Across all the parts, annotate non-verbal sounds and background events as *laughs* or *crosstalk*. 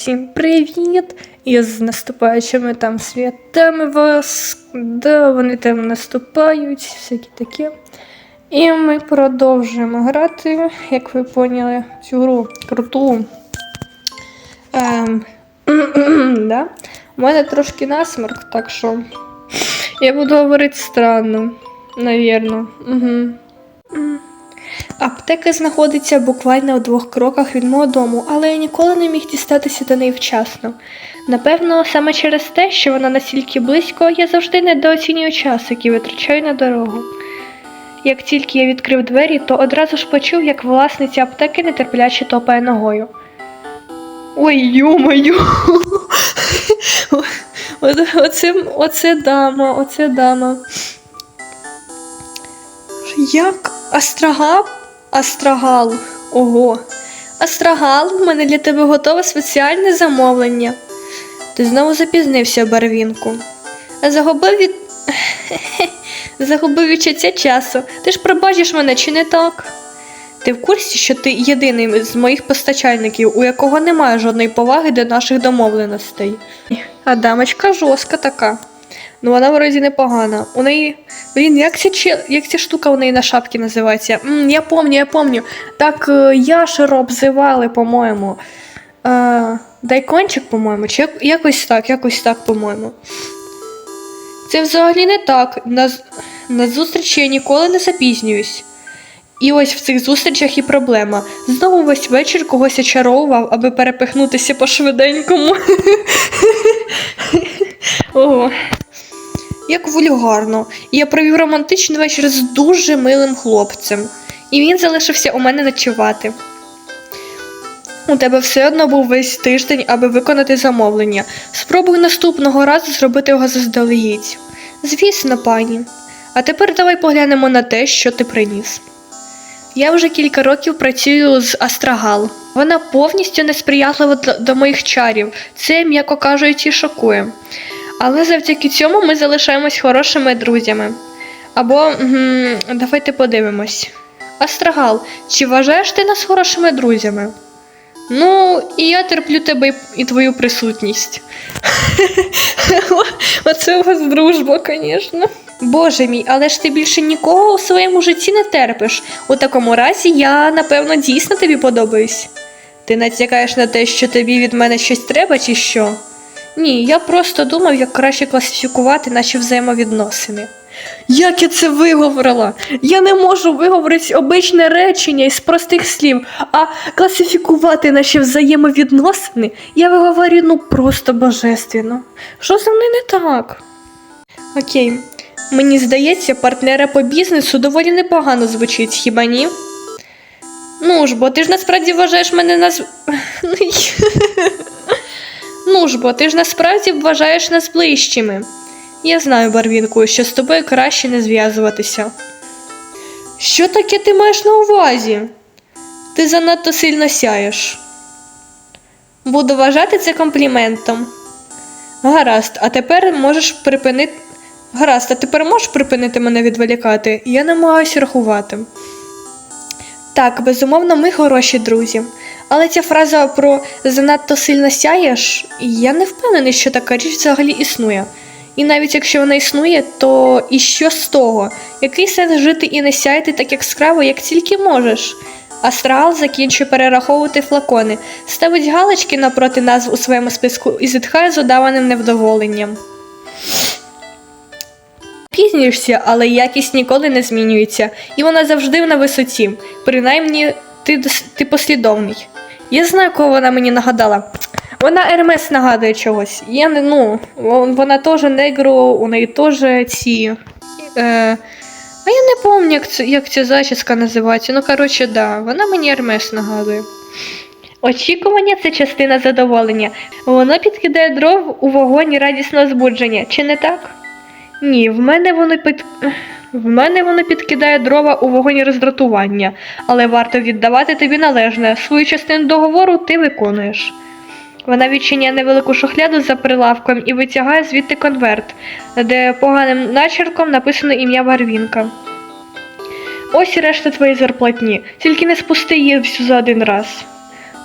Всім привіт! І з наступаючими там святами вас. Да, вони там наступають, всякі таке. І ми продовжуємо грати, як ви поняли, цю гру круту. Ем, *clears throat* да? У мене трошки насморк, так що я буду говорити странно, навірно. Угу. Аптека знаходиться буквально у двох кроках від мого дому, але я ніколи не міг дістатися до неї вчасно. Напевно, саме через те, що вона настільки близько, я завжди недооцінюю час, який витрачаю на дорогу. Як тільки я відкрив двері, то одразу ж почув, як власниця аптеки нетерпляче топає ногою. Ой, йо-моє! *laughs* Оце, оце дама, оце дама. Як Астрагал? Астрагал. Ого. Астрагал, в мене для тебе готове спеціальне замовлення. Ти знову запізнився, барвінку. Загубив від. *laughs* Загубив відчуття часу. Ти ж пробачиш мене, чи не так? Ти в курсі, що ти єдиний з моїх постачальників, у якого немає жодної поваги до наших домовленостей. А дамочка жорстка така. Ну вона вроді непогана. У неї. Блін, як ця, че- як ця штука у неї на шапці називається? М, я помню, я помню. Так е, яшеру обзивали, по-моєму. Е, дайкончик, по-моєму, чи як- якось так, якось так, по-моєму. Це взагалі не так. На, на зустрічі я ніколи не запізнююсь. І ось в цих зустрічах і проблема. Знову весь вечір когось очаровував, аби перепихнутися по швиденькому. *laughs* Ого. Як вульгарно. Я провів романтичний вечір з дуже милим хлопцем, і він залишився у мене ночувати. У тебе все одно був весь тиждень, аби виконати замовлення. Спробуй наступного разу зробити його заздалегідь. Звісно, пані. А тепер давай поглянемо на те, що ти приніс. Я вже кілька років працюю з Астрагал. Вона повністю несприятлива до моїх чарів. Це, м'яко кажучи, шокує. Але завдяки цьому ми залишаємось хорошими друзями. Або давайте подивимось. Астрагал, чи вважаєш ти нас хорошими друзями? Ну, і я терплю тебе і твою присутність. *laughs* Оце у вас дружба, звісно. Боже мій, але ж ти більше нікого у своєму житті не терпиш. У такому разі я, напевно, дійсно тобі подобаюсь. Ти натякаєш на те, що тобі від мене щось треба, чи що? Ні, я просто думав, як краще класифікувати наші взаємовідносини. Як я це виговорила? Я не можу виговорити обичне речення із простих слів, а класифікувати наші взаємовідносини я виговорю ну просто божественно. Що зі мною не так? Окей, мені здається, партнера по бізнесу доволі непогано звучить, хіба ні? Ну ж бо ти ж насправді вважаєш мене наз... *laughs* *laughs* Ну, ж бо, ти ж насправді вважаєш нас ближчими. Я знаю, Барвінку, що з тобою краще не зв'язуватися. Що таке ти маєш на увазі? Ти занадто сильно сяєш. Буду вважати це компліментом. Гаразд, а тепер можеш припинити. Гаразд, а тепер можеш припинити мене відволікати? Я намагаюся рахувати. Так, безумовно, ми хороші друзі. Але ця фраза про занадто сильно сяєш, я не впевнений, що така річ взагалі існує. І навіть якщо вона існує, то і що з того? Який сенс жити і не сяяти так яскраво, як тільки можеш? Астрал закінчує перераховувати флакони, ставить галочки напроти назв у своєму списку і зітхає з удаваним невдоволенням. Пізнюєшся, але якість ніколи не змінюється, і вона завжди на висоті. Принаймні, ти, ти послідовний. Я знаю, кого вона мені нагадала. Вона Ермес нагадує чогось. Я не ну, вона теж негро, у неї теж ці. Е, а я не пам'ятаю, як, як ця зачіска називається. Ну, коротше, да, вона мені Ермес нагадує. Очікування це частина задоволення. Воно підкидає дров у вогонь радісного збудження, чи не так? Ні, в мене воно під. В мене воно підкидає дрова у вогонь роздратування, але варто віддавати тобі належне. Свою частину договору ти виконуєш. Вона відчиняє невелику шухляду за прилавком і витягає звідти конверт, де поганим начерком написано ім'я Барвінка. Ось і решта твоєї зарплатні, тільки не спусти її всю за один раз.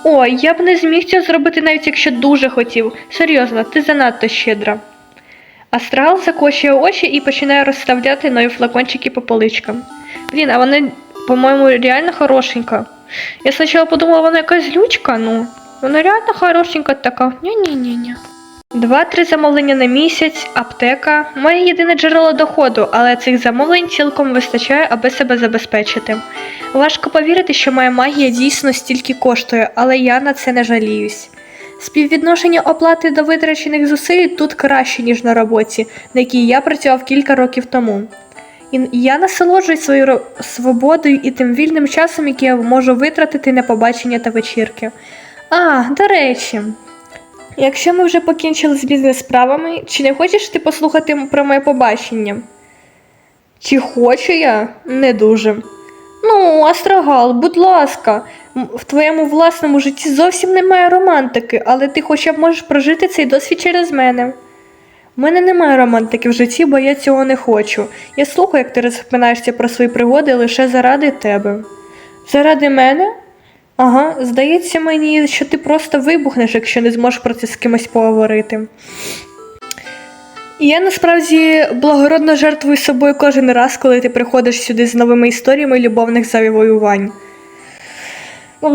Ой, я б не зміг цього зробити навіть якщо дуже хотів. Серйозно, ти занадто щедра. Астрал закочує очі і починає розставляти нові флакончики по поличкам. Блін, а вона, по-моєму, реально хорошенька. Я спочатку подумала, вона якась лючка, ну. Вона реально хорошенька така. Ні-ні-ні-ні. Два-три замовлення на місяць, аптека. Моє єдине джерело доходу, але цих замовлень цілком вистачає, аби себе забезпечити. Важко повірити, що моя магія дійсно стільки коштує, але я на це не жаліюсь. Співвідношення оплати до витрачених зусиль тут краще, ніж на роботі, на якій я працював кілька років тому. І я насолоджуюсь своєю свободою і тим вільним часом, який я можу витратити на побачення та вечірки. А, до речі, якщо ми вже покінчили з бізнес-справами, чи не хочеш ти послухати про моє побачення? Чи хочу я? Не дуже. Ну, Астрагал, будь ласка, в твоєму власному житті зовсім немає романтики, але ти хоча б можеш прожити цей досвід через мене. У мене немає романтики в житті, бо я цього не хочу. Я слухаю, як ти розпинаєшся про свої пригоди лише заради тебе. Заради мене? Ага, здається мені, що ти просто вибухнеш, якщо не зможеш про це з кимось поговорити. Я насправді благородно жертвую собою кожен раз, коли ти приходиш сюди з новими історіями любовних завоювань. *laughs*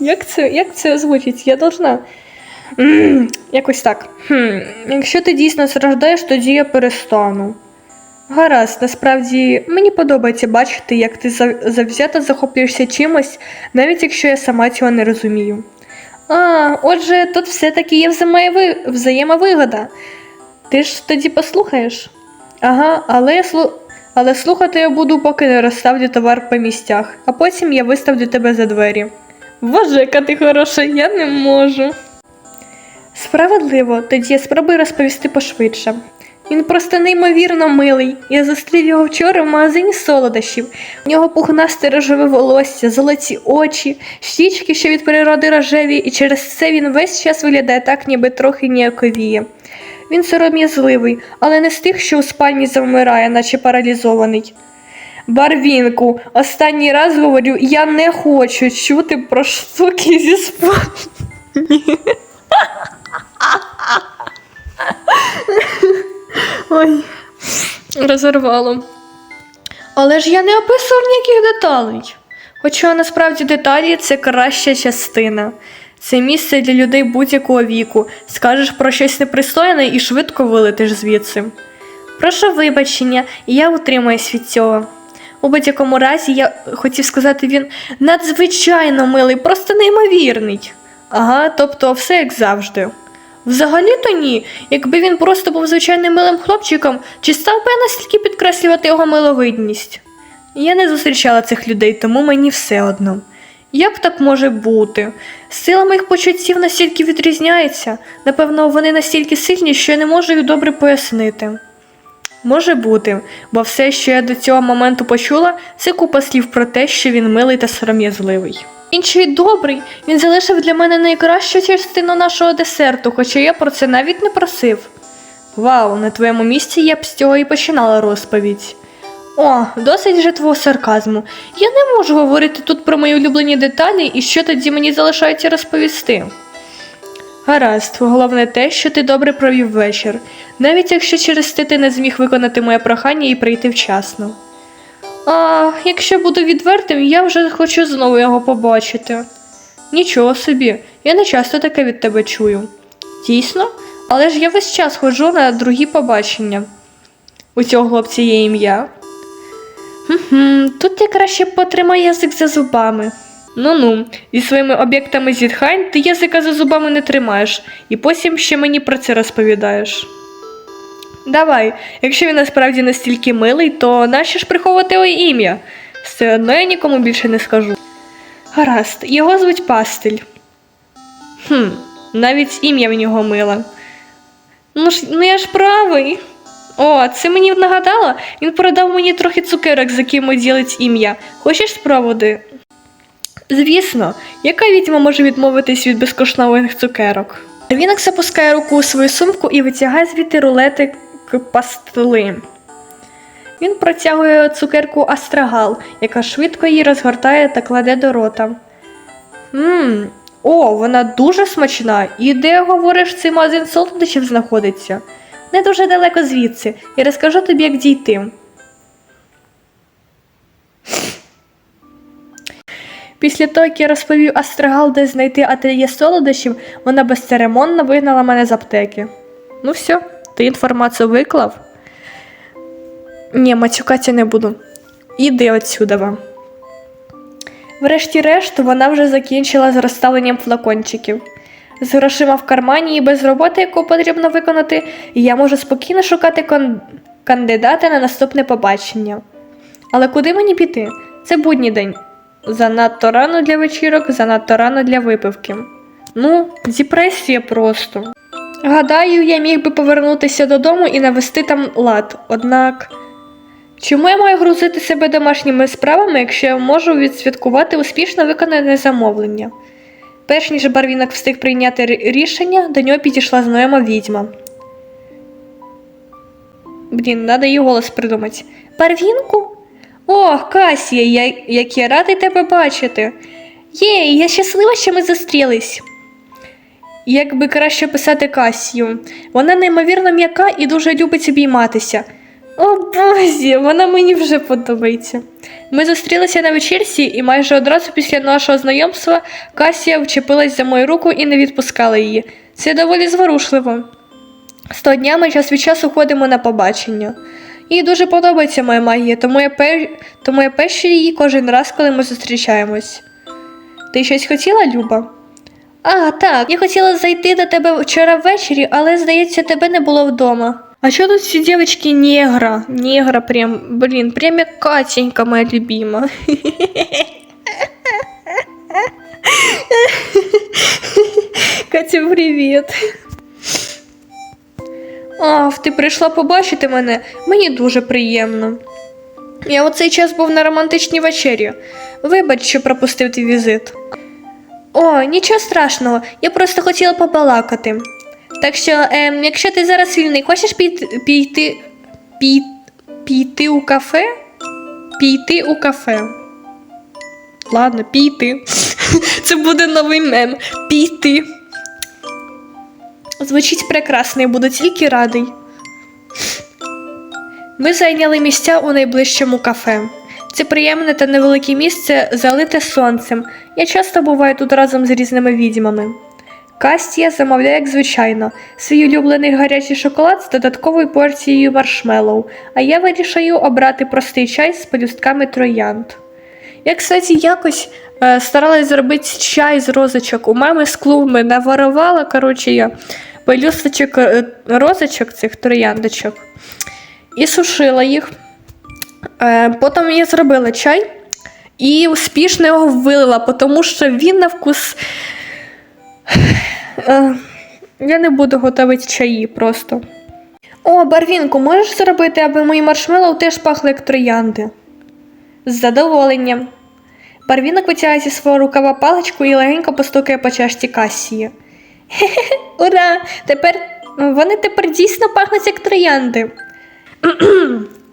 Як це, як це озвучить? Я должна. *clears throat* Якось так. Хм, якщо ти дійсно страждаєш, тоді я перестану. Гаразд, насправді мені подобається бачити, як ти завзято захоплюєшся чимось, навіть якщо я сама цього не розумію. А, отже, тут все-таки є взаємовигода. Ти ж тоді послухаєш? Ага, але, слу... але слухати я буду, поки не розставлю товар по місцях, а потім я виставлю тебе за двері. Божека, ти хороша, я не можу. Справедливо, тоді я спробую розповісти пошвидше. Він просто неймовірно милий. Я зустрів його вчора в магазині солодощів. У нього пухнасте рожеве волосся, золоті очі, щічки, що від природи рожеві, і через це він весь час виглядає так, ніби трохи ніяковіє. Він сором'язливий, але не з тих, що у спальні завмирає, наче паралізований. Барвінку, останній раз говорю, я не хочу чути про штуки зі спальні. *laughs* Ой, розорвало. Але ж я не описував ніяких деталей. Хоча насправді деталі це краща частина. Це місце для людей будь-якого віку. Скажеш про щось непристойне і швидко вилетиш звідси. Прошу вибачення, і я утримуюсь від цього. У будь-якому разі, я хотів сказати, він надзвичайно милий, просто неймовірний. Ага, тобто все як завжди. Взагалі-то ні. Якби він просто був звичайним милим хлопчиком, чи став би я настільки підкреслювати його миловидність? Я не зустрічала цих людей, тому мені все одно. Як так може бути? Сила моїх почуттів настільки відрізняється, напевно, вони настільки сильні, що я не можу їх добре пояснити. Може бути, бо все, що я до цього моменту почула, це купа слів про те, що він милий та сором'язливий. Інший добрий, він залишив для мене найкращу частину нашого десерту, хоча я про це навіть не просив. Вау, на твоєму місці я б з цього і починала розповідь. О, досить же твого сарказму. Я не можу говорити тут про мої улюблені деталі і що тоді мені залишається розповісти. Гаразд, головне те, що ти добре провів вечір, навіть якщо через те ти не зміг виконати моє прохання і прийти вчасно. А якщо буду відвертим, я вже хочу знову його побачити. Нічого собі, я не часто таке від тебе чую. Дійсно, але ж я весь час ходжу на другі побачення. У цього хлопця є ім'я. Хм, тут я краще потримай язик за зубами. Ну-ну, зі своїми об'єктами зітхань ти язика за зубами не тримаєш, і потім ще мені про це розповідаєш. Давай, якщо він насправді настільки милий, то нащо ж приховувати його ім'я? Все одно я нікому більше не скажу. Гаразд, його звуть Пастиль. Хм, навіть ім'я в нього миле. Ну ж, ну я ж правий. О, це мені нагадало, він передав мені трохи цукерок, з якими ділить ім'я. Хочеш спробувати? Звісно, яка відьма може відмовитись від безкоштовних цукерок? Вінок запускає руку у свою сумку і витягає звідти рулетик пастили. Він протягує цукерку астрагал, яка швидко її розгортає та кладе до рота. Ммм, о, вона дуже смачна. І де, говориш, цей магазин солодощів знаходиться? Не дуже далеко звідси. Я розкажу тобі, як дійти. Після того, як я розповів Астрагал, де знайти ательє солодощів, вона безцеремонно вигнала мене з аптеки. Ну все, ти інформацію виклав? Ні, матюкатися не буду. Іди отсюда вам. Врешті-решт, вона вже закінчила з розставленням флакончиків. З грошима в кармані і без роботи, яку потрібно виконати, я можу спокійно шукати кон... кандидата на наступне побачення. Але куди мені піти? Це будній день. Занадто рано для вечірок, занадто рано для випивки. Ну, депресія просто. Гадаю, я міг би повернутися додому і навести там лад, однак. Чому я маю грузити себе домашніми справами, якщо я можу відсвяткувати успішно виконане замовлення? Перш ніж барвінок встиг прийняти рішення, до нього підійшла знайома відьма. Блін, треба її голос придумати. Барвінку? О, Касія, я, як я радий тебе бачити. Єй, я щаслива, що ми зустрілись. Як би краще писати Касію. Вона неймовірно м'яка і дуже любить обійматися. О бозі, вона мені вже подобається. Ми зустрілися на вечірці, і майже одразу після нашого знайомства Касія вчепилась за мою руку і не відпускала її. Це доволі зворушливо. З того дня ми час від часу ходимо на побачення. Їй дуже подобається моя магія, тому я, пер... тому я пещу її кожен раз, коли ми зустрічаємось. Ти щось хотіла, Люба? А, так, я хотіла зайти до тебе вчора ввечері, але, здається, тебе не було вдома. А що тут всі дівчатки негра? Негра прям, блін, прям як Катенька моя любима. Катя, привіт. Ах, ти прийшла побачити мене. Мені дуже приємно. Я у цей час був на романтичній вечері. Вибач, що пропустив твій візит. О, нічого страшного, я просто хотіла побалакати. Так що, ем, якщо ти зараз вільний, хочеш піти, піти, пі, піти у кафе? Піти у кафе. Ладно, піти. *laughs* Це буде новий мем. Піти. Звучить прекрасно, я буду тільки радий. Ми зайняли місця у найближчому кафе. Це приємне та невелике місце, залите сонцем. Я часто буваю тут разом з різними відьмами. Кастія замовляє, як звичайно, свій улюблений гарячий шоколад з додатковою порцією маршмеллоу, а я вирішую обрати простий чай з пелюстками троянд. Я, кстати, якось е, старалась зробити чай з розочок. У мами з клуби наворувала, коротше, я пелюсточок е, розочок цих трояндочок і сушила їх. Е, потім я зробила чай і успішно його вилила, тому що він на вкус. *sighs* Е, я не буду готувати чаї просто. О, Барвінку, можеш зробити, аби мої маршмеллоу теж пахли як троянди? З задоволенням. Барвінок витягає зі свого рукава паличку і легенько постукає по чашці Касії. Хе-хе, ура! Тепер вони тепер дійсно пахнуть як троянди. *clears throat*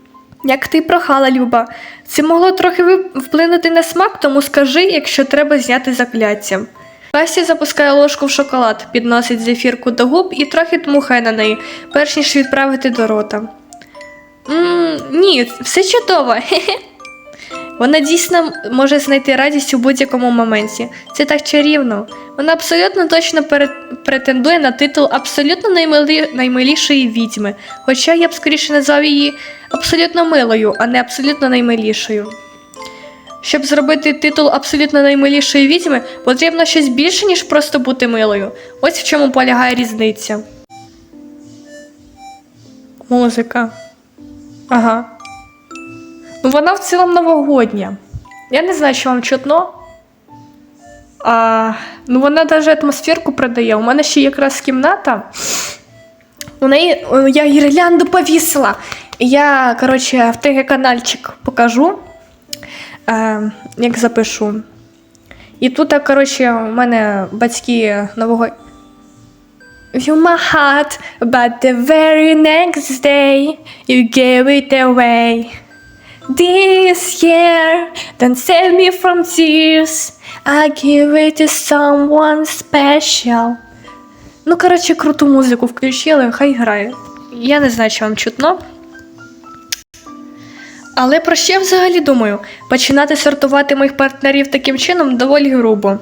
Як ти прохала, Люба, це могло трохи вплинути на смак, тому скажи, якщо треба зняти закляття. Касі запускає ложку в шоколад, підносить зефірку до губ і трохи дмухає на неї, перш ніж відправити до рота. Ммм, ні, все чудово. *laughs* Хе-хе. Вона дійсно може знайти радість у будь-якому моменті. Це так чарівно. Вона абсолютно точно претендує на титул абсолютно наймилі... наймилішої відьми, хоча я б скоріше назвав її абсолютно милою, а не абсолютно наймилішою. Щоб зробити титул абсолютно наймилішої відьми, потрібно щось більше, ніж просто бути милою. Ось в чому полягає різниця. Музика. Ага. Ну, вона в цілому новогодня. Я не знаю, що вам чутно. А, ну, вона навіть атмосферку продає. У мене ще якраз кімната. У неї я гірлянду повісила. Я, коротше, в ТГ канальчик покажу, е, як запишу. І тут, коротше, у мене батьки нового. You my heart, but the very next day you gave it away. This year, don't save me from tears. I give it to someone special. Ну, коротше, круту музику включили, хай грає. Я не знаю, чи вам чутно. Але про що я взагалі думаю? Починати сортувати моїх партнерів таким чином доволі грубо.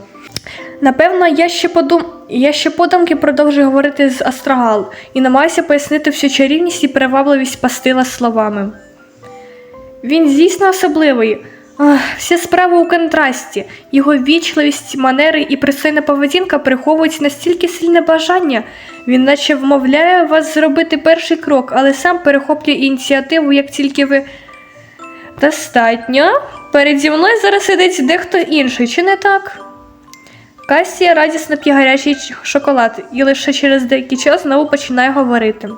Напевно, я ще подум... я ще подумки продовжую говорити з Астрагал і намагаюся пояснити всю чарівність і привабливість пастила словами. Він дійсно особливий. Вся справа у контрасті. Його вічливість, манери і пристойна поведінка приховують настільки сильне бажання. Він наче вмовляє вас зробити перший крок, але сам перехоплює ініціативу, як тільки ви. Достатньо. Переді мною зараз сидить дехто інший, чи не так? Касія радісно п'є гарячий шоколад і лише через деякий час знову починає говорити.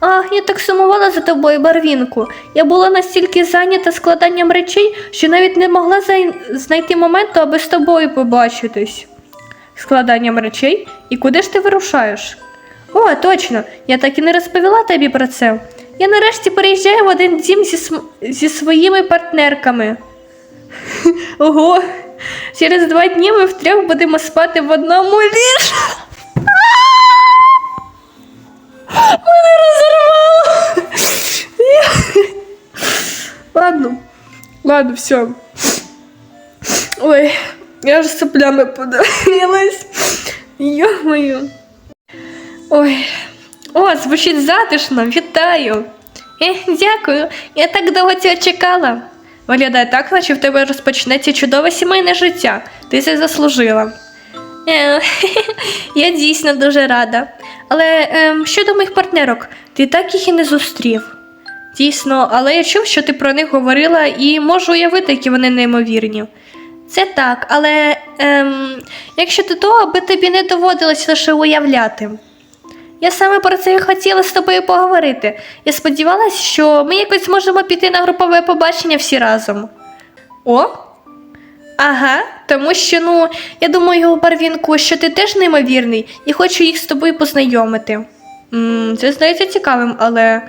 Ах, я так сумувала за тобою, Барвінку. Я була настільки зайнята складанням речей, що навіть не могла зай... знайти моменту, аби з тобою побачитись. Складанням речей? І куди ж ти вирушаєш? О, точно, я так і не розповіла тобі про це. Я нарешті переїжджаю в один дім зі, см... зі своїми партнерками. *laughs* Ого, через два дні ми втрьох будемо спати в одному ліжку. *laughs* Мене розірвало. Ладно, ладно, все. Ой, я ж соплями подавилась. Йо-моє. Ой. О, звучить затишно, вітаю. Е, дякую. Я так довго цього чекала. Виглядає так, наче в тебе розпочнеться чудове сімейне життя. Ти це заслужила. Е, *laughs* я дійсно дуже рада. Але ем, щодо моїх партнерок, ти так їх і не зустрів. Дійсно, але я чув, що ти про них говорила, і можу уявити, які вони неймовірні. Це так, але ем, якщо ти то, аби тобі не доводилось лише уявляти. Я саме про це і хотіла з тобою поговорити. Я сподівалася, що ми якось зможемо піти на групове побачення всі разом. О? Ага, тому що, ну, я думаю, Барвінку, що ти теж неймовірний і хочу їх з тобою познайомити. м це здається цікавим, але.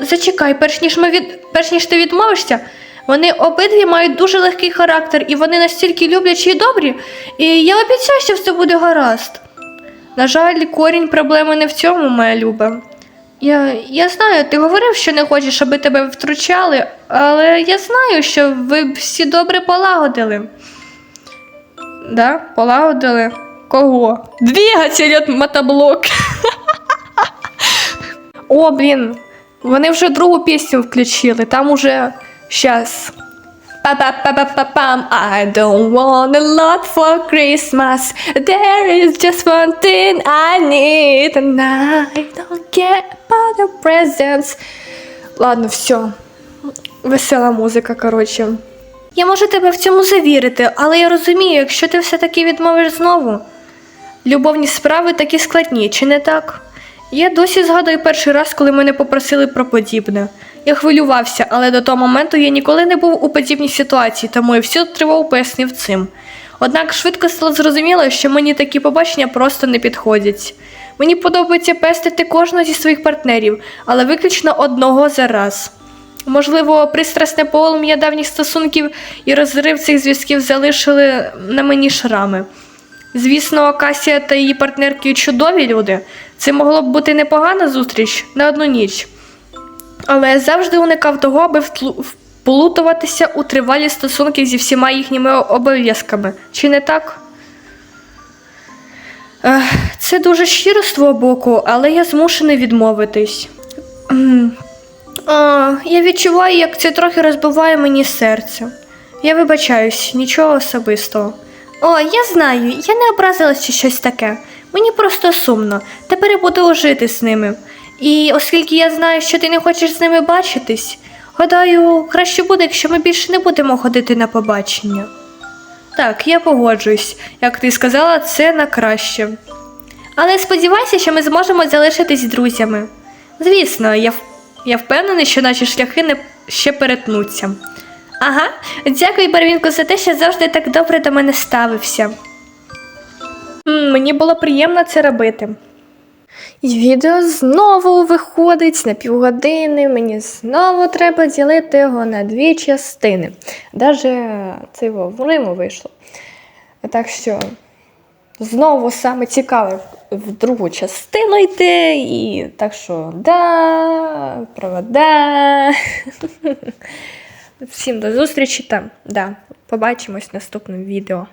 Зачекай, перш ніж, ми від... перш ніж ти відмовишся, вони обидві мають дуже легкий характер, і вони настільки люблячі і добрі, і я обіцяю, що все буде гаразд. На жаль, корінь проблеми не в цьому, моя люба. Я, я знаю, ти говорив, що не хочеш, аби тебе втручали, але я знаю, що ви всі добре полагодили. Да, полагодили? Кого? Двигатель от мотоблок. *laughs* О, блін, вони вже другу пісню включили, там уже щас. Па-па-па-па-па-пам. I don't want a lot for Christmas. There is just one thing I need, and I don't care about the presents. Ладно, все. Весела музика, коротше. Я можу тебе в цьому завірити, але я розумію, якщо ти все-таки відмовиш знову. Любовні справи такі складні, чи не так? Я досі згадую перший раз, коли мене попросили про подібне. Я хвилювався, але до того моменту я ніколи не був у подібній ситуації, тому я всю тривогу пояснив цим. Однак швидко стало зрозуміло, що мені такі побачення просто не підходять. Мені подобається пестити кожного зі своїх партнерів, але виключно одного за раз. Можливо, пристрасне полум'я давніх стосунків і розрив цих зв'язків залишили на мені шрами. Звісно, Касія та її партнерки чудові люди. Це могло б бути непогана зустріч на одну ніч. Але я завжди уникав того, аби вплутуватися у тривалі стосунки зі всіма їхніми обов'язками. Чи не так? Це дуже щиро з твого боку, але я змушений відмовитись. А, я відчуваю, як це трохи розбиває мені серце. Я вибачаюсь, нічого особистого. О, я знаю, я не образилась чи щось таке. Мені просто сумно. Тепер я буду жити з ними. І оскільки я знаю, що ти не хочеш з ними бачитись, гадаю, краще буде, якщо ми більше не будемо ходити на побачення. Так, я погоджуюсь. Як ти сказала, це на краще. Але сподівайся, що ми зможемо залишитись друзями. Звісно, я, я впевнений, що наші шляхи не ще перетнуться. Ага, дякую, Барвінку, за те, що завжди так добре до мене ставився. Мені було приємно це робити. І відео знову виходить на півгодини. Мені знову треба ділити його на дві частини. Даже це в Риму вийшло. Так що знову саме цікаве в другу частину йти. І так що да, провода. *laughs* Всім до зустрічі там. Да, побачимось в наступному відео.